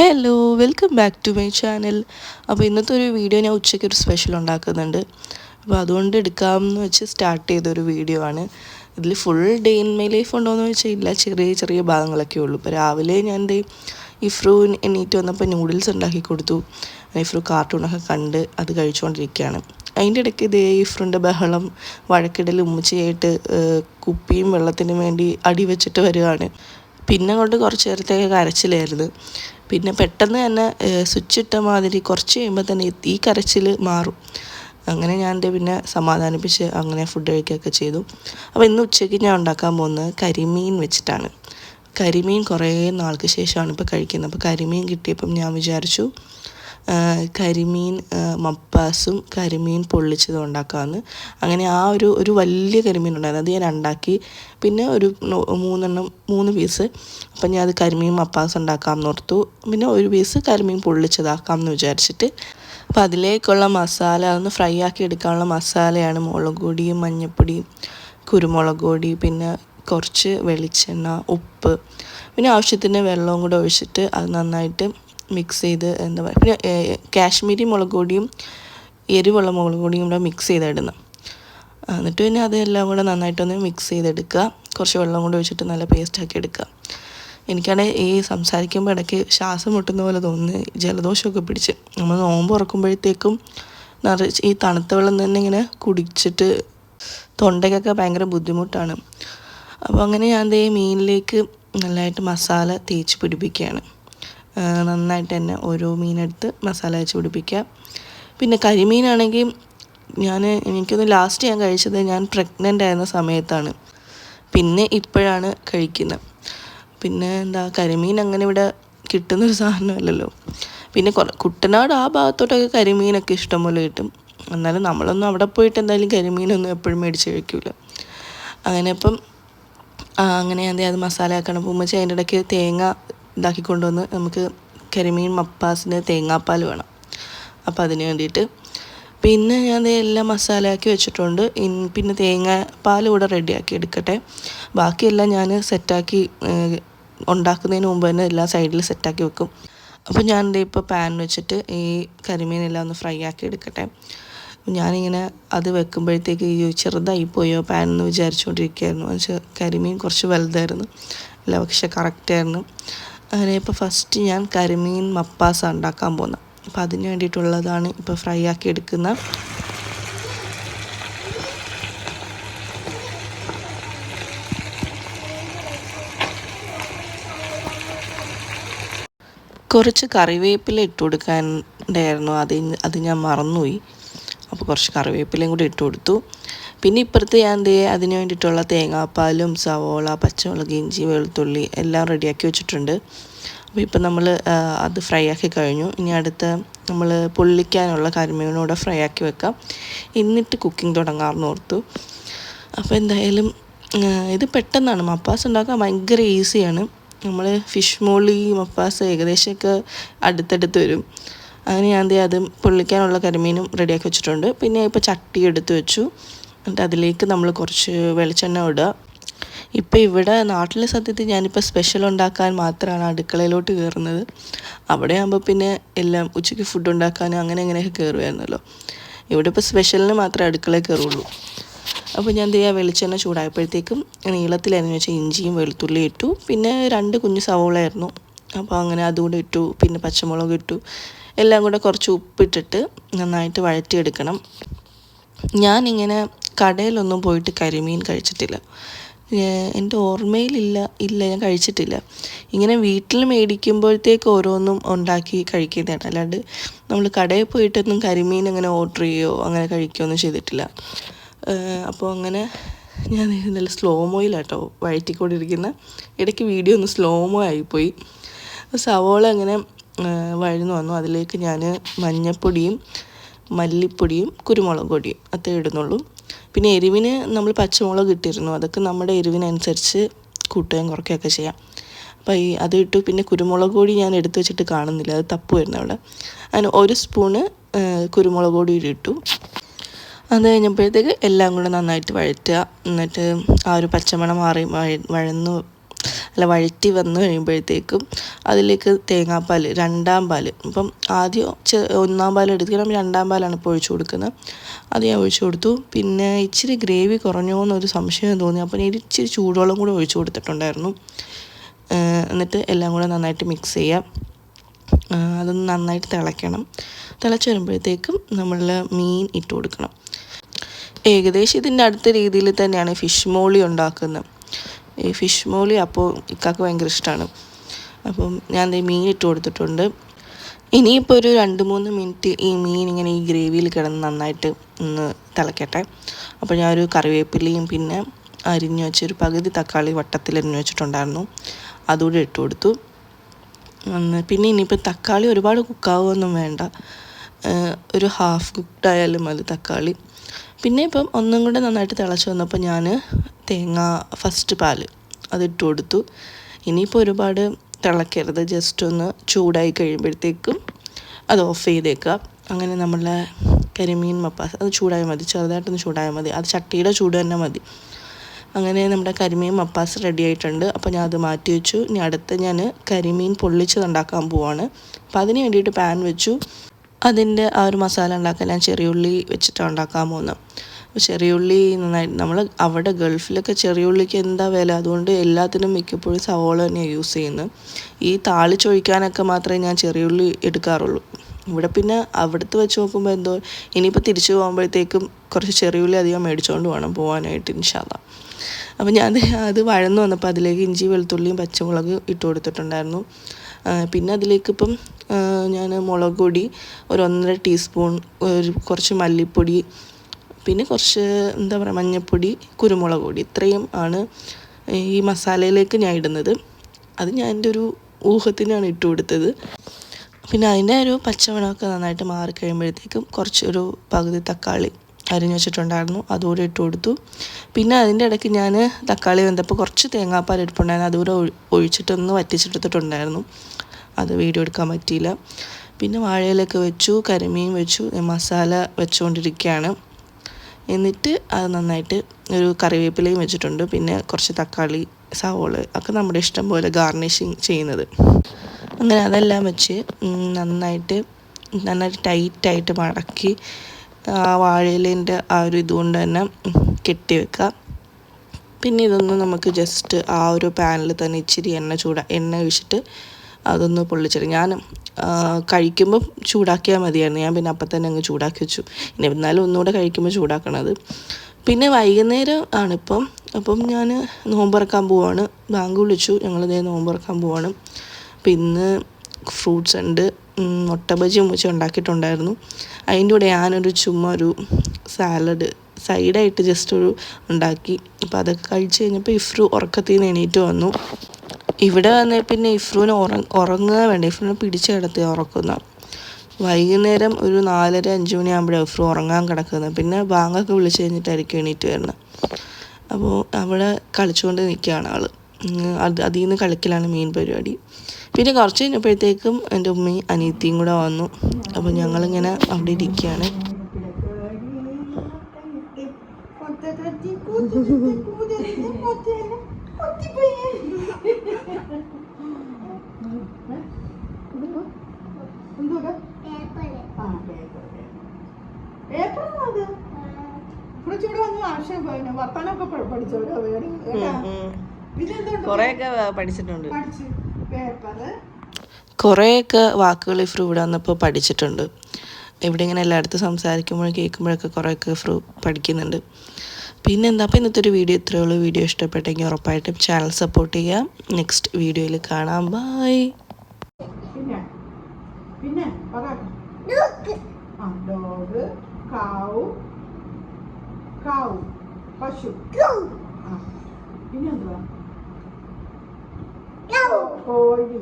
Hello welcome back to my channel അപ്പോൾ ഇന്നത്തെ ഒരു വീഡിയോ ഞാൻ ഉച്ചയ്ക്ക് ഒരു സ്പെഷ്യൽ ഉണ്ടാക്കുന്നുണ്ട്. അപ്പോൾ അതുകൊണ്ട് എടുക്കാമെന്ന് വെച്ച് സ്റ്റാർട്ട് ചെയ്തൊരു വീഡിയോ ആണ്. ഇതിൽ full day in my life ഉണ്ടോയെന്ന് വെച്ചാൽ ഇല്ല ചെറിയ ചെറിയ ഭാഗങ്ങളൊക്കെ ഉള്ളൂ. ഇപ്പോൾ രാവിലെ ഞാൻ ദേ ഇഫ്രു എണീറ്റ് വന്നപ്പോൾ നൂഡിൽസ് ഉണ്ടാക്കി കൊടുത്തു. ഇഫ്രു കാർട്ടൂണൊക്കെ കണ്ട് അത് കഴിച്ചുകൊണ്ടിരിക്കുകയാണ് അതിന്റെ ഇടയ്ക്ക് ഇതേ ഇഫ്രുന്റെ ബഹളം വഴക്കിടൽ ഉമ്മച്ചിയായിട്ട് കുപ്പിയും വെള്ളത്തിനും വേണ്ടി അടി വെച്ചിട്ട് വരികയാണ് പിന്നെ കൊണ്ട് കുറച്ച് നേരത്തേക്ക് കരച്ചിലായിരുന്നു. പിന്നെ പെട്ടെന്ന് തന്നെ സ്വിച്ച് ഇട്ട മാതിരി കുറച്ച് കഴിയുമ്പോൾ തന്നെ ഈ- കരച്ചിൽ മാറും. അങ്ങനെ ഞാൻ എന്റെ പിന്നെ സമാധാനിപ്പിച്ച് അങ്ങനെ ഫുഡ് കഴിക്കുകയൊക്കെ ചെയ്തു. അപ്പോൾ ഇന്ന് ഉച്ചയ്ക്ക് ഞാൻ ഉണ്ടാക്കാൻ പോകുന്നത് കരിമീൻ വെച്ചിട്ടാണ്. കരിമീൻ കുറേ നാൾക്ക് ശേഷമാണ് ഇപ്പോൾ കഴിക്കുന്നത്. അപ്പോൾ കരിമീൻ കിട്ടിയപ്പം ഞാൻ വിചാരിച്ചു കരിമീൻ മപ്പാസും കരിമീൻ പൊള്ളിച്ചതും ഉണ്ടാക്കാമെന്ന് അങ്ങനെ ആ ഒരു ഒരു വലിയ കരിമീൻ ഉണ്ടായിരുന്നു. അത് ഞാൻ ഉണ്ടാക്കി പിന്നെ ഒരു മൂന്നെണ്ണം മൂന്ന് പീസ് അപ്പം ഞാൻ അത് കരിമീൻ മപ്പാസ് ഉണ്ടാക്കാമെന്ന് ഓർത്തു. പിന്നെ ഒരു പീസ് കരിമീൻ പൊള്ളിച്ചതാക്കാമെന്ന് വിചാരിച്ചിട്ട്. അപ്പോൾ അതിലേക്കുള്ള മസാല ഒന്ന് ഫ്രൈ ആക്കി എടുക്കാനുള്ള മസാലയാണ്. മുളക് പൊടിയും മഞ്ഞൾപ്പൊടിയും കുരുമുളക് പൊടി പിന്നെ കുറച്ച് വെളിച്ചെണ്ണ ഉപ്പ്. പിന്നെ ആവശ്യത്തിന് വെള്ളവും കൂടെ ഒഴിച്ചിട്ട് അത് നന്നായിട്ട് മിക്സ് ചെയ്ത് എന്താ പറയുക. പിന്നെ കാശ്മീരി മുളക് പൊടിയും എരിവുള്ള മുളക് പൊടിയും കൂടെ മിക്സ് ചെയ്തിടുന്നത് എന്നിട്ട് പിന്നെ അതെല്ലാം കൂടെ നന്നായിട്ടൊന്ന് മിക്സ് ചെയ്തെടുക്കുക. കുറച്ച് വെള്ളം കൂടെ വെച്ചിട്ട് നല്ല പേസ്റ്റ് ആക്കി എടുക്കുക. എനിക്കാണെങ്കിൽ ഈ സംസാരിക്കുമ്പോൾ ഇടയ്ക്ക് ശ്വാസം മുട്ടുന്ന പോലെ തോന്നുന്നു. ജലദോഷമൊക്കെ പിടിച്ച്. നമ്മൾ നോമ്പ് ഉറക്കുമ്പോഴത്തേക്കും നിറച്ച് ഈ തണുത്ത വെള്ളം തന്നെ ഇങ്ങനെ കുടിച്ചിട്ട് തൊണ്ടയ്ക്കൊക്കെ ഭയങ്കര ബുദ്ധിമുട്ടാണ്. അപ്പോൾ അങ്ങനെ ഞാൻ ദേ മീനിലേക്ക് നല്ലതായിട്ട് മസാല തേച്ച് പിടിപ്പിക്കുകയാണ്. നന്നായിട്ട് തന്നെ ഓരോ മീനെടുത്ത് മസാല വെച്ച് പിടിപ്പിക്കുക. പിന്നെ കരിമീനാണെങ്കിൽ ഞാൻ എനിക്കൊന്ന് ലാസ്റ്റ് ഞാൻ കഴിച്ചത് ഞാൻ പ്രഗ്നന്റ് ആയിരുന്ന സമയത്താണ്. പിന്നെ ഇപ്പോഴാണ് കഴിക്കുന്നത്. പിന്നെ എന്താ കരിമീൻ അങ്ങനെ ഇവിടെ കിട്ടുന്നൊരു സാധനമല്ലല്ലോ പിന്നെ കുട്ടനാട് ആ ഭാഗത്തോട്ടൊക്കെ കരിമീനൊക്കെ ഇഷ്ടംപോലെ കിട്ടും. എന്നാലും നമ്മളൊന്നും അവിടെ പോയിട്ട് എന്തായാലും കരിമീനൊന്നും എപ്പോഴും മേടിച്ച് കഴിക്കില്ല അങ്ങനെ ഇപ്പം അങ്ങനെ എന്താ അത് മസാല ആക്കണം ഉമ്മച്ചി അതിന്റെ ഇടയ്ക്ക് തേങ്ങ ഇതാക്കി കൊണ്ടുവന്ന് നമുക്ക് കരിമീൻ മപ്പാസിന് തേങ്ങാപ്പാൽ വേണം. അപ്പോൾ അതിന് വേണ്ടിയിട്ട്. പിന്നെ ഞാൻ എല്ലാം മസാലയാക്കി വെച്ചിട്ടുണ്ട്. പിന്നെ തേങ്ങാപ്പാൽ കൂടെ റെഡിയാക്കി എടുക്കട്ടെ. ബാക്കിയെല്ലാം ഞാൻ സെറ്റാക്കി ഉണ്ടാക്കുന്നതിന് മുമ്പ് തന്നെ എല്ലാം സൈഡിൽ സെറ്റാക്കി വെക്കും. അപ്പോൾ ഞാൻ എന്റെ ഇപ്പോൾ പാൻ വെച്ചിട്ട് ഈ കരിമീനെല്ലാം ഒന്ന് ഫ്രൈ ആക്കി എടുക്കട്ടെ. ഞാനിങ്ങനെ അത് വെക്കുമ്പോഴത്തേക്ക് ഈ ചെറുതായി പോയോ പാൻ എന്ന് വിചാരിച്ചുകൊണ്ടിരിക്കുകയായിരുന്നു. പക്ഷേ കരിമീൻ കുറച്ച് വലുതായിരുന്നു. അല്ല പക്ഷേ കറക്റ്റായിരുന്നു അങ്ങനെ ഇപ്പോൾ ഫസ്റ്റ് ഞാൻ കരിമീൻ മപ്പാസ ഉണ്ടാക്കാൻ പോകുന്നത് അപ്പോൾ അതിന് വേണ്ടിയിട്ടുള്ളതാണ് ഇപ്പോൾ ഫ്രൈ ആക്കി എടുക്കുന്ന. കുറച്ച് കറിവേപ്പില ഇട്ട് കൊടുക്കാൻ ഉണ്ടായിരുന്നു അത് അത് ഞാൻ മറന്നുപോയി. അപ്പോൾ കുറച്ച് കറിവേപ്പിലയും കൂടി ഇട്ട് കൊടുത്തു. പിന്നെ ഇപ്പുറത്ത് ഞാൻ ദേ അതിന് വേണ്ടിയിട്ടുള്ള തേങ്ങാപ്പാലും സവോള പച്ചമുളക് ഇഞ്ചി വെളുത്തുള്ളി എല്ലാം റെഡിയാക്കി വെച്ചിട്ടുണ്ട്. അപ്പോൾ ഇപ്പം നമ്മൾ അത് ഫ്രൈ ആക്കി കഴിഞ്ഞു. ഇനി അടുത്ത നമ്മൾ പൊള്ളിക്കാനുള്ള കരിമീനൂടെ ഫ്രൈ ആക്കി വെക്കാം. എന്നിട്ട് കുക്കിംഗ് തുടങ്ങാമെന്ന് ഓർത്തു. അപ്പോൾ എന്തായാലും ഇത് പെട്ടെന്നാണ്. മപ്പാസ് ഉണ്ടാക്കാൻ ഭയങ്കര ഈസിയാണ്. നമ്മൾ ഫിഷ് മോളി മപ്പാസ് ഏകദേശമൊക്കെ അടുത്തടുത്ത് വരും. അങ്ങനെ ഞാൻ അത് പൊള്ളിക്കാനുള്ള കരിമീനും റെഡിയാക്കി വെച്ചിട്ടുണ്ട്. പിന്നെ ഇപ്പോൾ ചട്ടി എടുത്ത് വെച്ചു. എന്നിട്ട് അതിലേക്ക് നമ്മൾ കുറച്ച് വെളിച്ചെണ്ണ ഇടുക. ഇപ്പോൾ ഇവിടെ നാട്ടിലെ സത്യത്തിൽ ഞാനിപ്പോൾ സ്പെഷ്യൽ ഉണ്ടാക്കാൻ മാത്രമാണ് അടുക്കളയിലോട്ട് കയറുന്നത് അവിടെ ആകുമ്പോൾ പിന്നെ എല്ലാം ഉച്ചയ്ക്ക് ഫുഡ് ഉണ്ടാക്കാനും അങ്ങനെ അങ്ങനെയൊക്കെ കയറുമായിരുന്നല്ലോ ഇവിടെ ഇപ്പോൾ സ്പെഷ്യലിന് മാത്രമേ അടുക്കളയിൽ കയറുള്ളൂ അപ്പോൾ ഞാൻ ചെയ്യാ വെളിച്ചെണ്ണ ചൂടായപ്പോഴത്തേക്കും നീളത്തിലായിരുന്നു വെച്ചാൽ ഇഞ്ചിയും വെളുത്തുള്ളിയും ഇട്ടു. പിന്നെ രണ്ട് കുഞ്ഞു സവോളയായിരുന്നു അപ്പോൾ അങ്ങനെ അതുകൂടെ ഇട്ടു. പിന്നെ പച്ചമുളക് ഇട്ടു. എല്ലാം കൂടെ കുറച്ച് ഉപ്പിട്ടിട്ട് നന്നായിട്ട് വഴറ്റിയെടുക്കണം. ഞാനിങ്ങനെ കടയിലൊന്നും പോയിട്ട് കരിമീൻ കഴിച്ചിട്ടില്ല. എന്റെ ഓർമ്മയിലില്ല ഇല്ല ഞാൻ കഴിച്ചിട്ടില്ല. ഇങ്ങനെ വീട്ടിൽ മേടിക്കുമ്പോഴത്തേക്ക് ഓരോന്നും ഉണ്ടാക്കി കഴിക്കുന്നതാണ്. അല്ലാണ്ട് നമ്മൾ കടയിൽ പോയിട്ടൊന്നും കരിമീൻ അങ്ങനെ ഓർഡർ ചെയ്യുകയോ അങ്ങനെ കഴിക്കുകയോ ഒന്നും ചെയ്തിട്ടില്ല. അപ്പോൾ അങ്ങനെ ഞാൻ നല്ല സ്ലോ മോയിലാട്ടോ വഴറ്റിക്കൊണ്ടിരിക്കുന്ന. ഇടയ്ക്ക് വീഡിയോ ഒന്ന് സ്ലോമോ ആയിപ്പോയി. സവോള അങ്ങനെ വഴന്നു വന്നു. അതിലേക്ക് ഞാൻ മഞ്ഞൾപ്പൊടിയും മല്ലിപ്പൊടിയും കുരുമുളക് പൊടിയും അത്രേ ഇടുന്നുള്ളൂ. പിന്നെ എരിവിന് നമ്മൾ പച്ചമുളക് ഇട്ടിരുന്നു. അതൊക്കെ നമ്മുടെ എരിവിനനുസരിച്ച് കൂട്ടുകയും കുറയ്ക്കുകയൊക്കെ ചെയ്യാം. അപ്പോൾ ഈ അത് ഇട്ടു. പിന്നെ കുരുമുളക് പൊടി ഞാൻ എടുത്തു വെച്ചിട്ട് കാണുന്നില്ല. അത് തപ്പുമായിരുന്നു അവിടെ. അതിന് ഒരു സ്പൂണ് കുരുമുളക് പൊടി ഇട്ടു. അത് കഴിഞ്ഞപ്പോഴത്തേക്ക് എല്ലാം കൂടെ നന്നായിട്ട് വഴറ്റുക. എന്നിട്ട് ആ ഒരു പച്ചമണം മാറി വഴ- വഴന്ന് അല്ല വഴറ്റി വന്നു കഴിയുമ്പോഴത്തേക്കും അതിലേക്ക് തേങ്ങാപ്പാൽ രണ്ടാം പാൽ ഇപ്പം ആദ്യം ഒന്നാം പാൽ എടുത്തിട്ട് രണ്ടാം പാലാണ് ഇപ്പോൾ ഒഴിച്ചു കൊടുക്കുന്നത്. അത് ഞാൻ ഒഴിച്ചു കൊടുത്തു. പിന്നെ ഇച്ചിരി ഗ്രേവി കുറഞ്ഞോ എന്നൊരു സംശയം തോന്നി. അപ്പം ഞാൻ ഇച്ചിരി ചൂടുവെള്ളം കൂടെ ഒഴിച്ചു കൊടുത്തിട്ടുണ്ടായിരുന്നു. എന്നിട്ട് എല്ലാം കൂടെ നന്നായിട്ട് മിക്സ് ചെയ്യാം. അതൊന്ന് നന്നായിട്ട് തിളയ്ക്കണം. തിളച്ച് വരുമ്പോഴത്തേക്കും നമ്മൾ മീൻ ഇട്ട് കൊടുക്കണം. ഏകദേശം ഇതിന്റെ അടുത്ത രീതിയിൽ തന്നെയാണ് ഫിഷ് മോളി ഉണ്ടാക്കുന്നത്. ഈ ഫിഷ് മോളി അപ്പോൾ ഇക്കാക്ക് ഭയങ്കര ഇഷ്ടമാണ് അപ്പം ഞാൻ മീൻ ഇട്ട് കൊടുത്തിട്ടുണ്ട്. ഇനിയിപ്പോൾ ഒരു രണ്ട് മൂന്ന് മിനിറ്റ് ഈ മീൻ ഇങ്ങനെ ഈ ഗ്രേവിയിൽ കിടന്ന് നന്നായിട്ട് ഒന്ന് തിളക്കട്ടെ. അപ്പോൾ ഞാനൊരു കറിവേപ്പിലയും പിന്നെ അരിഞ്ഞു വെച്ചൊരു പകുതി തക്കാളി വട്ടത്തിൽ അരിഞ്ഞു വെച്ചിട്ടുണ്ടായിരുന്നു. അതുകൂടെ ഇട്ട് കൊടുത്തു. പിന്നെ ഇനിയിപ്പോൾ തക്കാളി ഒരുപാട് കുക്കാവുമൊന്നും വേണ്ട. ഒരു ഹാഫ് കുക്ക്ഡ് ആയാലും മതി തക്കാളി. പിന്നെ ഇപ്പം ഒന്നും കൂടെ നന്നായിട്ട് തിളച്ച് വന്നപ്പോൾ ഞാൻ തേങ്ങ ഫസ്റ്റ് പാൽ അതിട്ട് കൊടുത്തു. ഇനിയിപ്പോൾ ഒരുപാട് തിളക്കരുത്. ജസ്റ്റ് ഒന്ന് ചൂടായി കഴിയുമ്പോഴത്തേക്കും അത് ഓഫ് ചെയ്തേക്കുക. അങ്ങനെ നമ്മളെ കരിമീൻ മപ്പാസ് അത് ചൂടായാൽ മതി. ചെറുതായിട്ടൊന്ന് ചൂടായാൽ മതി. അത് ചട്ടിയുടെ ചൂട് തന്നെ മതി. അങ്ങനെ നമ്മുടെ കരിമീൻ മപ്പാസ് റെഡി ആയിട്ടുണ്ട്. അപ്പോൾ ഞാൻ അത് മാറ്റി വെച്ചു. ഇനി അടുത്ത് ഞാൻ കരിമീൻ പൊള്ളിച്ചത് ഉണ്ടാക്കാൻ പോവാണ്. അപ്പോൾ അതിന് വേണ്ടിയിട്ട് പാൻ വെച്ചു. അതിന്റെ ആ ഒരു മസാല ഉണ്ടാക്കാൻ ഞാൻ ചെറിയുള്ളി വെച്ചിട്ടാണ് ഉണ്ടാക്കാൻ പോകുന്നത്. അപ്പോൾ ചെറിയുള്ളി നന്നായിട്ട് നമ്മൾ അവിടെ ഗൾഫിലൊക്കെ ചെറിയുള്ളിക്ക് എന്താ വില? അതുകൊണ്ട് എല്ലാത്തിനും മിക്കപ്പോഴും സവോള തന്നെയാണ് യൂസ് ചെയ്യുന്നത്. ഈ താളിച്ചൊഴിക്കാനൊക്കെ മാത്രമേ ഞാൻ ചെറിയുള്ളി എടുക്കാറുള്ളൂ. ഇവിടെ പിന്നെ അവിടുത്തെ വെച്ച് നോക്കുമ്പോൾ എന്തോ ഇനിയിപ്പോൾ തിരിച്ചു പോകുമ്പോഴത്തേക്കും കുറച്ച് ചെറിയുള്ളി അധികം മേടിച്ചുകൊണ്ട് വേണം പോകാനായിട്ട് ഇൻഷാല്ല അപ്പോൾ ഞാൻ അത് വഴന്നു വന്നപ്പോൾ അതിലേക്ക് ഇഞ്ചി വെളുത്തുള്ളിയും പച്ചമുളക് ഇട്ട് കൊടുത്തിട്ടുണ്ടായിരുന്നു. പിന്നെ അതിലേക്ക് ഇപ്പം ഞാൻ മുളക് പൊടി ഒരു ഒന്നര ടീസ്പൂൺ ഒരു കുറച്ച് മല്ലിപ്പൊടി പിന്നെ കുറച്ച് എന്താ പറയുക മഞ്ഞൾപ്പൊടി കുരുമുളക് പൊടി ഇത്രയും ആണ് ഈ മസാലയിലേക്ക് ഞാൻ ഇടുന്നത്. അത് ഞാൻ എന്റെ ഒരു ഊഹത്തിനാണ് ഇട്ട് കൊടുത്തത്. പിന്നെ അതിന്റെ ഒരു പച്ചമണമൊക്കെ നന്നായിട്ട് മാറി കഴിയുമ്പോഴത്തേക്കും കുറച്ചൊരു പകുതി തക്കാളി അരിഞ്ഞു വെച്ചിട്ടുണ്ടായിരുന്നു അതുകൂടെ ഇട്ട് കൊടുത്തു. പിന്നെ അതിന്റെ ഇടയ്ക്ക് ഞാൻ തക്കാളി വെന്തപ്പോൾ കുറച്ച് തേങ്ങാപ്പാൽ എടുപ്പുണ്ടായിരുന്നു അതുകൂടെ ഒഴി- ഒഴിച്ചിട്ടൊന്ന് വറ്റിച്ചെടുത്തിട്ടുണ്ടായിരുന്നു. അത് വീഡിയോ എടുക്കാൻ പറ്റിയില്ല. പിന്നെ വാഴയിലൊക്കെ വെച്ചു കരിമീൻ വെച്ചു മസാല വെച്ചുകൊണ്ടിരിക്കുകയാണ്. എന്നിട്ട് അത് നന്നായിട്ട് ഒരു കറിവേപ്പിലയും വെച്ചിട്ടുണ്ട്. പിന്നെ കുറച്ച് തക്കാളി സവോൾ ഒക്കെ നമ്മുടെ ഇഷ്ടം പോലെ ഗാർണിഷിങ് ചെയ്യുന്നത്. അങ്ങനെ അതെല്ലാം വെച്ച് നന്നായിട്ട് നന്നായിട്ട് ടൈറ്റായിട്ട് മടക്കി ആ വാഴയിലേന്റെ ആ ഒരു ഇതുകൊണ്ട് തന്നെ കെട്ടി വെക്കുക. പിന്നെ ഇതൊന്ന് നമുക്ക് ജസ്റ്റ് ആ ഒരു പാനിൽ തന്നെ ഇച്ചിരി എണ്ണ ചൂടാ എണ്ണ ഒഴിച്ചിട്ട് അതൊന്ന് പൊള്ളിച്ചെടുക്കും. ഞാൻ കഴിക്കുമ്പം ചൂടാക്കിയാൽ മതിയായിരുന്നു. ഞാൻ പിന്നെ അപ്പം തന്നെ അങ്ങ് ചൂടാക്കി വെച്ചു. ഇനി എന്നാലും ഒന്നുകൂടെ കഴിക്കുമ്പോൾ ചൂടാക്കണത്. പിന്നെ വൈകുന്നേരം ആണിപ്പം അപ്പം ഞാൻ നോമ്പുറക്കാൻ പോവാണ്. ബാങ്ക് വിളിച്ചു. ഞങ്ങളിതേ നോമ്പുറക്കാൻ പോവാണ്. പിന്നെ ഫ്രൂട്ട്സ് ഉണ്ട്. മുട്ടബജി മുട്ട ബജി ഉമ്മച്ചി ഉണ്ടാക്കിയിട്ടുണ്ടായിരുന്നു. അതിന്റെ കൂടെ ഞാനൊരു ചുമ്മാ ഒരു സാലഡ് സൈഡായിട്ട് ജസ്റ്റ് ഒരു ഉണ്ടാക്കി. അപ്പോൾ അതൊക്കെ കഴിച്ച് കഴിഞ്ഞപ്പോൾ ഇഫ്രു ഉറക്കത്തിൽ നിന്ന് എണീറ്റ് വന്നു. ഇവിടെ വന്ന പിന്നെ ഇഫ്രുവിന് ഉറ ഉറങ്ങുക വേണ്ട ഇഫ്രുവിനെ പിടിച്ച് കിടത്തി ഉറക്കുന്ന. വൈകുന്നേരം ഒരു നാലര അഞ്ച് മണിയാകുമ്പോഴാണ് ഇഫ്രു ഉറങ്ങാൻ കിടക്കുന്നത്. പിന്നെ ബാങ്കൊക്കെ വിളിച്ച് കഴിഞ്ഞിട്ടായിരിക്കും എണീറ്റ് വരുന്നത്. അപ്പോൾ അവിടെ കളിച്ചുകൊണ്ട് നിൽക്കുകയാണ് ആൾ അത് അതിൽ നിന്ന് കളിക്കലാണ് മെയിൻ പരിപാടി. പിന്നെ കുറച്ച് കഴിഞ്ഞപ്പോഴത്തേക്കും എന്റെ ഉമ്മയും അനിയത്തിയും കൂടെ വന്നു. അപ്പോൾ ഞങ്ങളിങ്ങനെ അവിടെ ഇരിക്കുകയാണ്. Thank വന്ന് വർത്താനൊക്കെ പഠിച്ചോടാ കുറേയൊക്കെ പഠിച്ചിട്ടുണ്ട്. പഠിച്ച്. പേപ്പറ്. കുറേയൊക്കെ വാക്കുകൾ ഫ്രൂ ഇവിടെ വന്നപ്പോൾ പഠിച്ചിട്ടുണ്ട്. ഇവിടെ ഇങ്ങനെ എല്ലായിടത്തും സംസാരിക്കുമ്പോഴും കേൾക്കുമ്പോഴൊക്കെ കുറേയൊക്കെ ഫ്രൂ പഠിക്കുന്നുണ്ട്. പിന്നെ എന്താ അപ്പോൾ ഇന്നത്തെ ഒരു വീഡിയോ ഇത്രയേ ഉള്ളൂ. വീഡിയോ ഇഷ്ടപ്പെട്ടെങ്കിൽ ഉറപ്പായിട്ടും ചാനൽ സപ്പോർട്ട് ചെയ്യാം. നെക്സ്റ്റ് വീഡിയോയിൽ കാണാം. ബായ് പിന്നെ? കാവ് കാവ് പശു. കോഴി